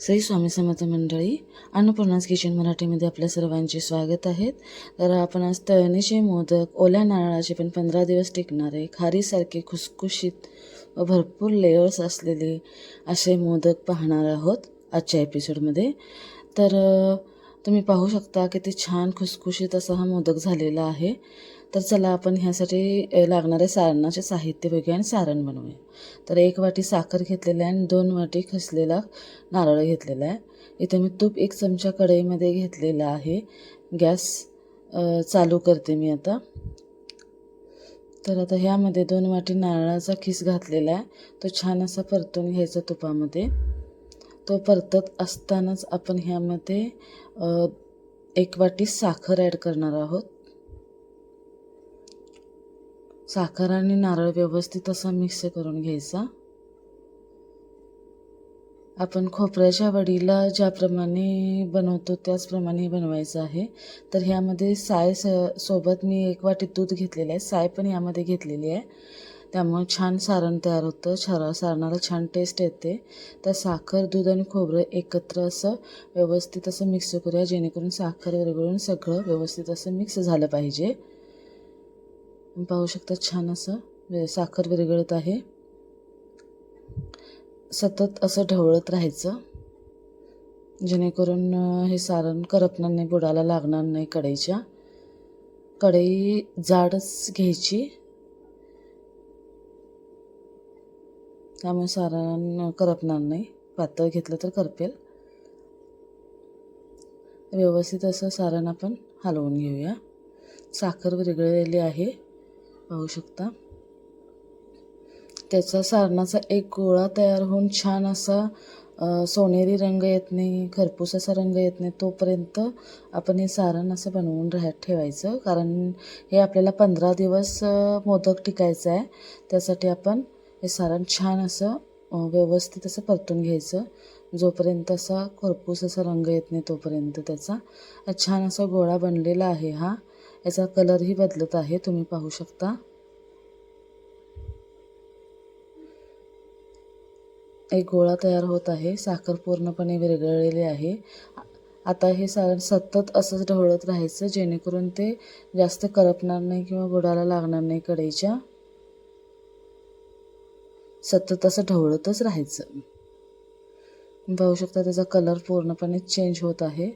श्री स्वामी समर्थ मंडळी अन्नपूर्णाज किचन मराठीमध्ये आपल्या सर्वांचे स्वागत आहेत तर आपण आज तळणीचे मोदक ओल्या नारळाचे पण पंधरा दिवस टिकणारे खारीसारखे खुसखुशीत व भरपूर लेयर्स असलेले असे मोदक पाहणार आहोत आजच्या एपिसोडमध्ये तर तुम्ही पाहू शकता किती छान खुसखुशीत असा हा मोदक झालेला आहे. तर चला आपण ह्यासाठी लागणारे सारणाचे साहित्य बघूया आणि सारण बनवूया. तर एक वाटी साखर घेतलेली आहे आणि दोन वाटी खसलेला नारळ घेतलेला आहे. इथे मी तूप एक चमचा कढईमध्ये घेतलेला आहे. गॅस चालू करते मी आता. तर आता ह्यामध्ये दोन वाटी नारळाचा किस घातलेला आहे. तो छान असा परतून घ्यायचा तुपामध्ये. तो परतत असतानाच आपण ह्यामध्ये एक वाटी साखर ॲड करणार आहोत. साखर आणि नारळ व्यवस्थित असा मिक्स करून घ्यायचा. आपण खोबऱ्याच्या वडीला ज्याप्रमाणे बनवतो त्याचप्रमाणे हे बनवायचं आहे. तर ह्यामध्ये साय स सोबत मी एक वाटी दूध घेतलेलं आहे. साय पण यामध्ये घेतलेली आहे. त्यामुळे छान सारण तयार होतं. छार सारणाला छान टेस्ट येते. तर साखर दूध आणि खोबरं एकत्र असं व्यवस्थित असं मिक्स करूया जेणेकरून साखर विरघळून सगळं व्यवस्थित असं मिक्स झालं पाहिजे. पाहू शकता छान असं म्हणजे साखर विरघळत आहे. सतत असं ढवळत राहायचं. जेणेकरून हे सारण करपणार नाही बुडाला लागणार नाही कढईच्या. कढई जाडच घ्यायची. त्यामुळे सारण करपणार नाही. पातळ घेतलं तर करपेल. व्यवस्थित असं सारण आपण हलवून घेऊया. साखर विरघळलेली आहे. पाहू शकता. त्याचा सारणाचा एक गोळा तयार होऊन छान असा सोनेरी रंग येत नाही खरपूस असा रंग येत नाही तोपर्यंत आपण हे सारण असं बनवून राह ठेवायचं. कारण हे आपल्याला पंधरा दिवस मोदक टिकायचं आहे. त्यासाठी आपण हे सारण छान असं व्यवस्थित असं परतून घ्यायचं. जोपर्यंत असा खरपूस असा रंग येत नाही तोपर्यंत त्याचा छान असा गोळा बनलेला आहे हा. याचा कलरही बदलत आहे. तुम्ही पाहू शकता. एक गोळा तयार होत आहे. साखर पूर्णपणे विरघळलेली आहे. आता हे सारण सतत असंच ढवळत राहायचं जेणेकरून ते जास्त करपणार नाही किंवा बुडाला लागणार नाही कढईच्या. सतत असं ढवळतच राहायचं. पाहू शकता त्याचा कलर पूर्णपणे चेंज होत आहे.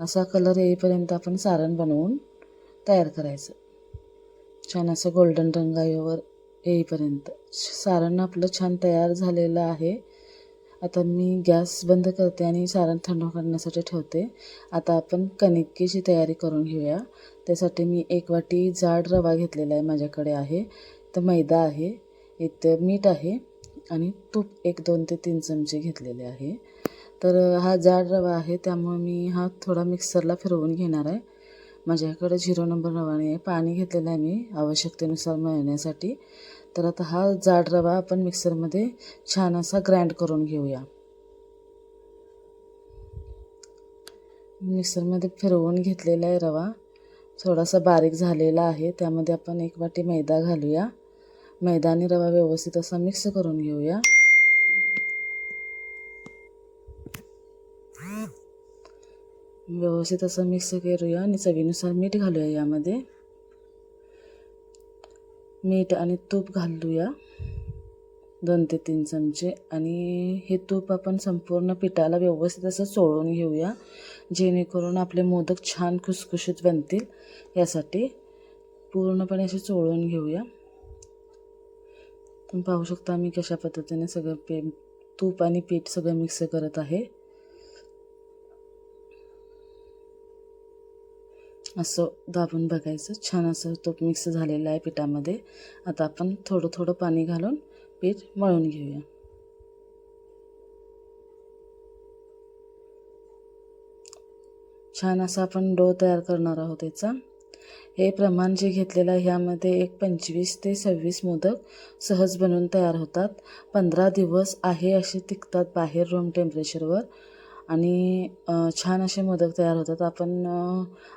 असा कलर येईपर्यंत आपण सारण बनवून तयार करायचं. छान असं गोल्डन रंगावर येईपर्यंत. सारण आपलं छान तयार झालेलं आहे. आता मी गॅस बंद करते आणि सारण थंड करण्यासाठी ठेवते. आता आपण कणिकेची तयारी करून घेऊया. त्यासाठी मी एक वाटी जाड रवा घेतलेला आहे माझ्याकडे आहे. तर मैदा आहे इथं मीठ आहे आणि तूप एक दोन ते तीन चमचे घेतलेले आहे. तर हा जाड रवा आहे त्यामुळे मी हा थोडा मिक्सरला फिरवून घेणार आहे. माझ्याकडे झिरो नंबर रवाने आहे पाणी घेतलेलं आहे मी आवश्यकतेनुसार मळण्यासाठी. तर आता हा जाड रवा आपण मिक्सरमध्ये छान असा ग्राइंड करून घेऊया. मिक्सरमध्ये फिरवून घेतलेला आहे रवा. थोडासा बारीक झालेला आहे. त्यामध्ये आपण एक वाटी मैदा घालूया. मैदा आणि रवा व्यवस्थित असा मिक्स करून घेऊया. व्यवस्थित असं मिक्स करूया आणि चवीनुसार मीठ घालूया यामध्ये. मीठ आणि तूप घालूया. दोन ते तीन चमचे. आणि हे तूप आपण संपूर्ण पिठाला व्यवस्थित असं चोळून घेऊया जेणेकरून आपले मोदक छान खुसखुशीत बनतील. यासाठी पूर्णपणे असे चोळून घेऊया. तुम्ही पाहू शकता मी कशा पद्धतीने सगळं पे तूप आणि पीठ सगळं मिक्स करत आहे. असं दाबून बघायचं. छान असं तूप मिक्स झालेलं आहे पिठामध्ये. आता आपण थोडं थोडं पाणी घालून पीठ मळून घेऊया. छान असा आपण डो तयार करणार आहोत त्याचा हे प्रमाण जे घेतलेलं आहे ह्यामध्ये एक पंचवीस ते सव्वीस मोदक सहज बनवून तयार होतात. पंधरा दिवस आहे असे टिकतात बाहेर रूम टेम्परेचरवर आणि छान असे मोदक तयार होतात. आपण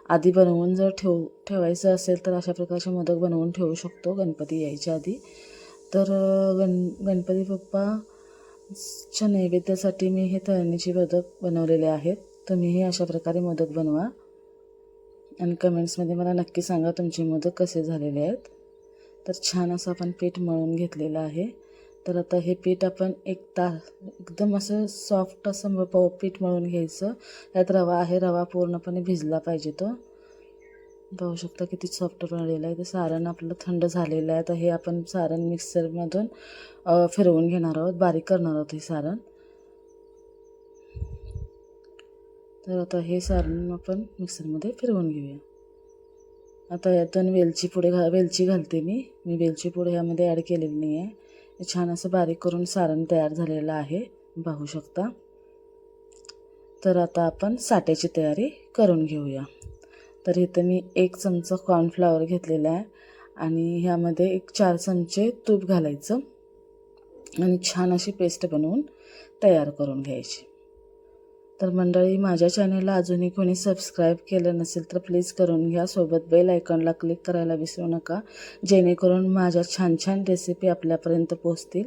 आधी बनवून जर ठेव ठेवायचं असेल तर अशा प्रकारचे मोदक बनवून ठेवू शकतो गणपती यायच्या आधी. तर गण गणपती बाप्पाच्या नैवेद्यासाठी मी हे तळणीचे मोदक बनवलेले आहेत. तुम्हीही अशा प्रकारे मोदक बनवा. आणि कमेंट्समध्ये मला नक्की सांगा तुमचे मोदक कसे झालेले आहेत. तर छान असं आपण पीठ मळून घेतलेलं आहे. तर आता हे पीठ आपण एक तास एकदम असं सॉफ्ट असं पाव पीठ मळून घ्यायचं. त्यात रवा आहे रवा पूर्णपणे भिजला पाहिजे तो. पाहू शकता किती सॉफ्ट पडलेला आहे. ते सारण आपलं थंड झालेलं आहे. तर हे आपण सारण मिक्सरमधून फिरवून घेणार आहोत. बारीक करणार आहोत हे सारण. तर आता हे सारण आपण मिक्सरमध्ये फिरवून घेऊया. आता यातून वेलची पुढे घा वेलची घालते मी. मी वेलची पुढे ह्यामध्ये ॲड केलेली नाही आहे छान असं बारीक करून सारण तयार झालेलं आहे पाहू शकता. तर आता आपण साठ्याची तयारी करून घेऊया. तर इथं मी एक चमचा कॉर्नफ्लावर घेतलेला आहे आणि ह्यामध्ये एक चार चमचे तूप घालायचं आणि छान अशी पेस्ट बनवून तयार करून घ्यायची. तर मंडळी माझ्या चॅनेलला अजूनही कोणी सबस्क्राईब केलं नसेल तर प्लीज करून घ्या. सोबत बेल आयकॉनला क्लिक करायला विसरू नका. जेणेकरून माझ्या छान छान रेसिपी आपल्यापर्यंत पोहोचतील.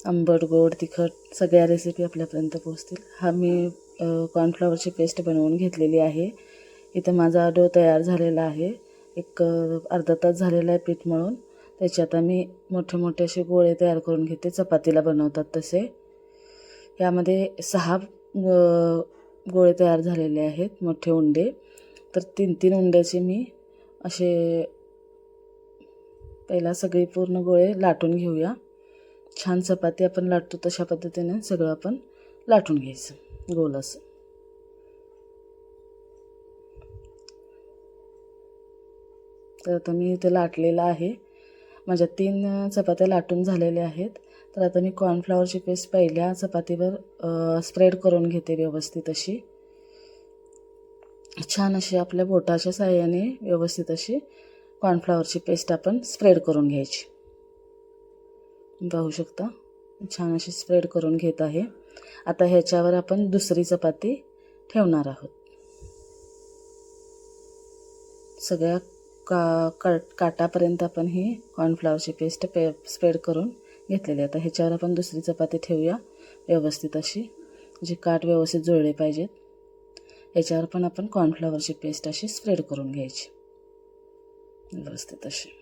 आंबट गोड तिखट सगळ्या रेसिपी आपल्यापर्यंत पोहोचतील. हा मी कॉर्नफ्लॉवरची पेस्ट बनवून घेतलेली आहे. इथं माझा डो तयार झालेला आहे. एक अर्धा तास झालेला आहे पीठ मळून. त्याच्यात आम्ही मोठे मोठे असे गोळे तयार करून घेते. चपातीला बनवतात तसे. यामध्ये सहा गोळे तयार झालेले आहेत मोठे उंडे. तर तीन तीन उंड्याचे मी असे पहिला सगळी पूर्ण गोळे लाटून घेऊया. छान चपाती आपण लाटतो तशा पद्धतीने सगळं आपण लाटून घ्यायचं गोल असं. तर आता मी इथे लाटलेलं आहे. माझ्या तीन चपात्या लाटून झालेल्या आहेत. तर आता मी कॉर्नफ्लॉवरची पेस्ट पहिल्या चपातीवर स्प्रेड करून घेते व्यवस्थित अशी. छान अशी आपल्या बोटाच्या साह्याने व्यवस्थित अशी कॉर्नफ्लॉवरची पेस्ट आपण स्प्रेड करून घ्यायची. पाहू शकता? छान अशी स्प्रेड करून घेत आहे. आता ह्याच्यावर आपण दुसरी चपाती ठेवणार आहोत. सगळ्या का का काटापर्यंत आपण ही कॉर्नफ्लॉवरची पेस्ट पे स्प्रेड करून घेतलेली. आता ह्याच्यावर आपण दुसरी चपाती ठेवूया व्यवस्थित अशी जे काट व्यवस्थित जुळले पाहिजेत. याच्यावर पण आपण कॉर्नफ्लॉवरची पेस्ट अशी स्प्रेड करून घ्यायची. व्यवस्थित अशी.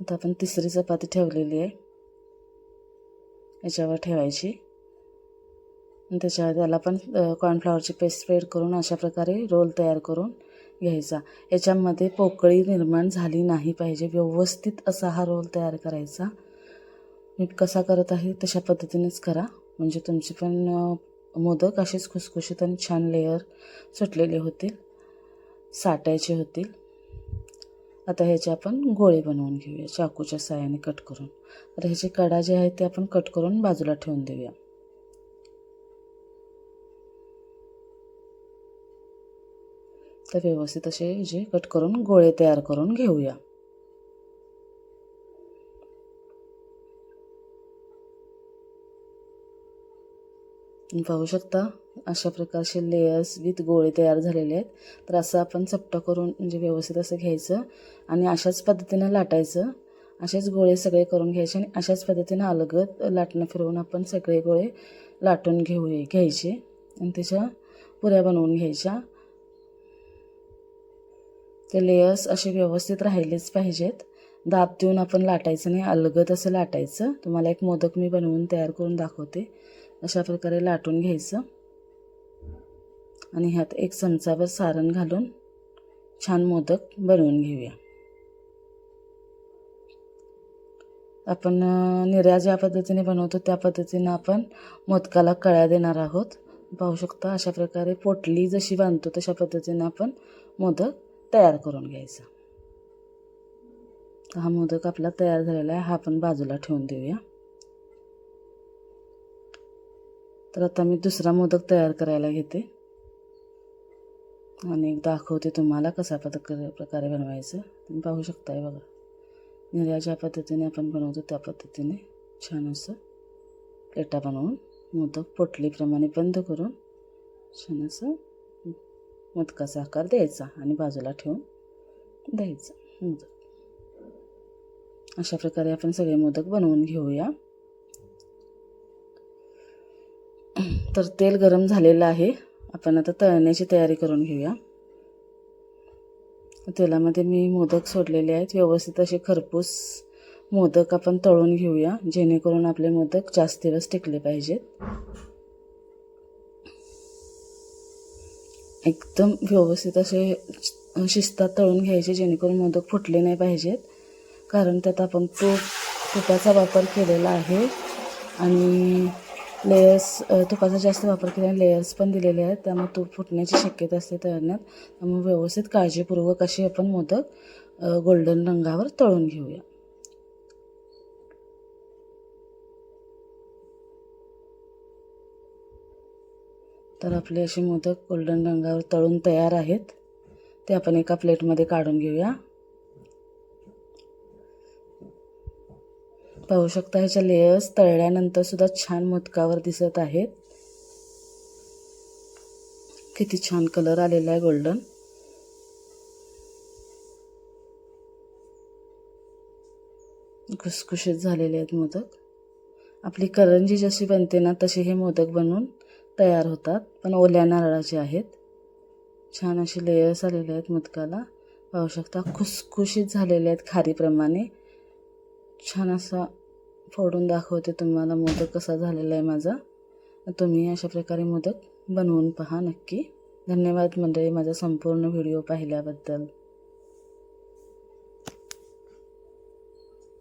आता आपण तिसरी चपाती ठेवलेली आहे. याच्यावर ठेवायची. त्याच्यावर त्याला पण कॉर्नफ्लॉवरची पेस्ट स्प्रेड करून अशा प्रकारे रोल तयार करून घ्यायचा. याच्यामध्ये पोकळी निर्माण झाली नाही पाहिजे. व्यवस्थित असा हा रोल तयार करायचा. मी कसा करत आहे तशा पद्धतीनेच करा. म्हणजे तुमचे पण मोदक असेच खुसखुशीत आणि छान लेअर सुटलेले होतील. साठायचे होतील. आता ह्याचे आपण गोळे बनवून घेऊया चाकूच्या सहाय्याने कट करून. तर ह्याचे कडा जे आहेत ते आपण कट करून बाजूला ठेवून देऊया. तर व्यवस्थित असे जे कट करून गोळे तयार करून घेऊया. पाहू शकता अशा प्रकारचे लेयर्स विथ गोळे तयार झालेले आहेत. तर असं आपण चपटा करून म्हणजे व्यवस्थित असं घ्यायचं आणि अशाच पद्धतीनं लाटायचं. असेच गोळे सगळे करून घ्यायचे आणि अशाच पद्धतीनं अलगत लाटणं फिरवून आपण सगळे गोळे लाटून घेऊ घ्यायचे आणि त्याच्या पुऱ्या बनवून घ्यायच्या. ते लेयर्स असे व्यवस्थित राहिलेच पाहिजेत. दाब देऊन आपण लाटायचं नाही अलगद असं लाटायचं. तुम्हाला एक मोदक मी बनवून तयार करून दाखवते. अशा प्रकारे लाटून घ्यायचं. आणि ह्यात एक चमचाभर सारण घालून छान मोदक बनवून घेऊया. आपण निर्या ज्या पद्धतीने बनवतो त्या पद्धतीनं आपण मोदकाला कळ्या देणार आहोत. पाहू शकता अशा प्रकारे पोटली जशी बांधतो तशा पद्धतीनं आपण मोदक तयार करून घ्यायचा. हा मोदक आपला तयार झालेला आहे. हा आपण बाजूला ठेवून देऊया. तर आता मी दुसरा मोदक तयार करायला घेते. आणि एक दाखवते तुम्हाला कसा पद प्रकारे बनवायचं. तुम्ही पाहू शकताय बघा. निर्या ज्या पद्धतीने आपण बनवतो त्या पद्धतीने छान असं प्लेटा बनवून मोदक पोटलीप्रमाणे बंद करून छान असं मोदकाचा आकार द्यायचा आणि बाजूला ठेवून द्यायचा. मोदक. अशा प्रकारे आपण सगळे मोदक बनवून घेऊया. तर तेल गरम झालेलं आहे. आपण आता तळण्याची तयारी करून घेऊया. तेलामध्ये मी मोदक सोडलेले आहेत. व्यवस्थित असे खरपूस मोदक आपण तळून घेऊया जेणेकरून आपले मोदक जास्त दिवस टिकले पाहिजेत. एकदम व्यवस्थित असे शिस्तात तळून घ्यायचे जेणेकरून मोदक फुटले नाही पाहिजेत. कारण त्यात आपण तूप तुपाचा वापर केलेला आहे. आणि लेयर्स तुपाचा जास्त वापर केल्याने लेयर्स पण दिलेले आहेत. त्यामुळे तूप फुटण्याची शक्यता असते तळण्यात. त्यामुळे व्यवस्थित काळजीपूर्वक असे आपण मोदक गोल्डन रंगावर तळून घेऊया. तर आपले असे मोदक गोल्डन रंगावर तळून तयार आहेत. ते आपण एका प्लेटमध्ये काढून घेऊया. पाहू शकता ह्याच्या लेयर्स तळल्यानंतर सुद्धा छान मोदकावर दिसत आहेत. किती छान कलर आलेला आहे गोल्डन खुसखुशीत झालेले आहेत मोदक. आपली करंजी जशी बनते ना तसे हे मोदक बनवून तयार होतात. पण ओल्या नारळाचे आहेत. छान असे लेयर्स आलेले आहेत मोदकाला. पाहू शकता खुसखुशीत झालेले आहेत खारीप्रमाणे. छान असा फोडून दाखवते तुम्हाला मोदक कसा झालेला आहे माझा. तुम्ही अशा प्रकारे मोदक बनवून पहा नक्की. धन्यवाद मंडळी माझा संपूर्ण व्हिडिओ पाहिल्याबद्दल.